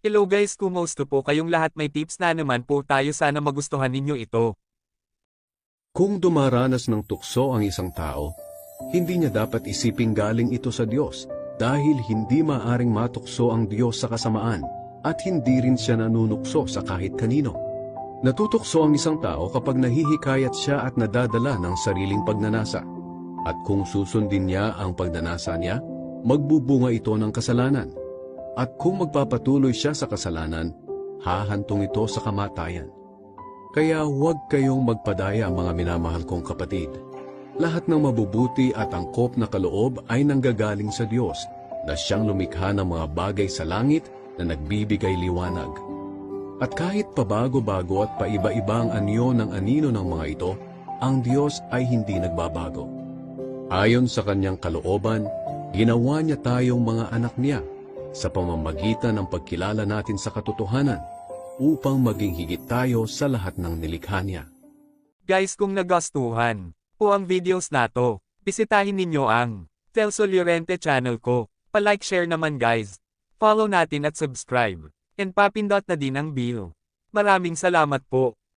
Hello guys kumusta po kayong lahat may tips na naman po tayo sana magustuhan ninyo ito. Kung dumaranas ng tukso ang isang tao, hindi niya dapat isiping galing ito sa Diyos dahil hindi maaring matukso ang Diyos sa kasamaan at hindi rin siya nanunukso sa kahit kanino. Natutukso ang isang tao kapag nahihikayat siya at nadadala ng sariling pagnanasa. At kung susundin niya ang pagnanasa niya, magbubunga ito ng kasalanan. At kung magpapatuloy siya sa kasalanan, hahantong ito sa kamatayan. Kaya huwag kayong magpadaya mga minamahal kong kapatid. Lahat ng mabubuti at angkop na kaloob ay nanggagaling sa Diyos na siyang lumikha ng mga bagay sa langit na nagbibigay liwanag. At kahit pabago-bago at paiba-iba ang anyo ng anino ng mga ito, ang Diyos ay hindi nagbabago. Ayon sa kanyang kalooban, ginawa niya tayong mga anak niya sa pamamagitan ng pagkilala natin sa katotohanan upang maging higit tayo sa lahat ng nilikha niya. Guys kung nagustuhan po ang videos na to, bisitahin ninyo ang Telso Llorente channel ko. Pa-like share naman guys. Follow natin at subscribe. And papindot na din ang bell. Maraming salamat po.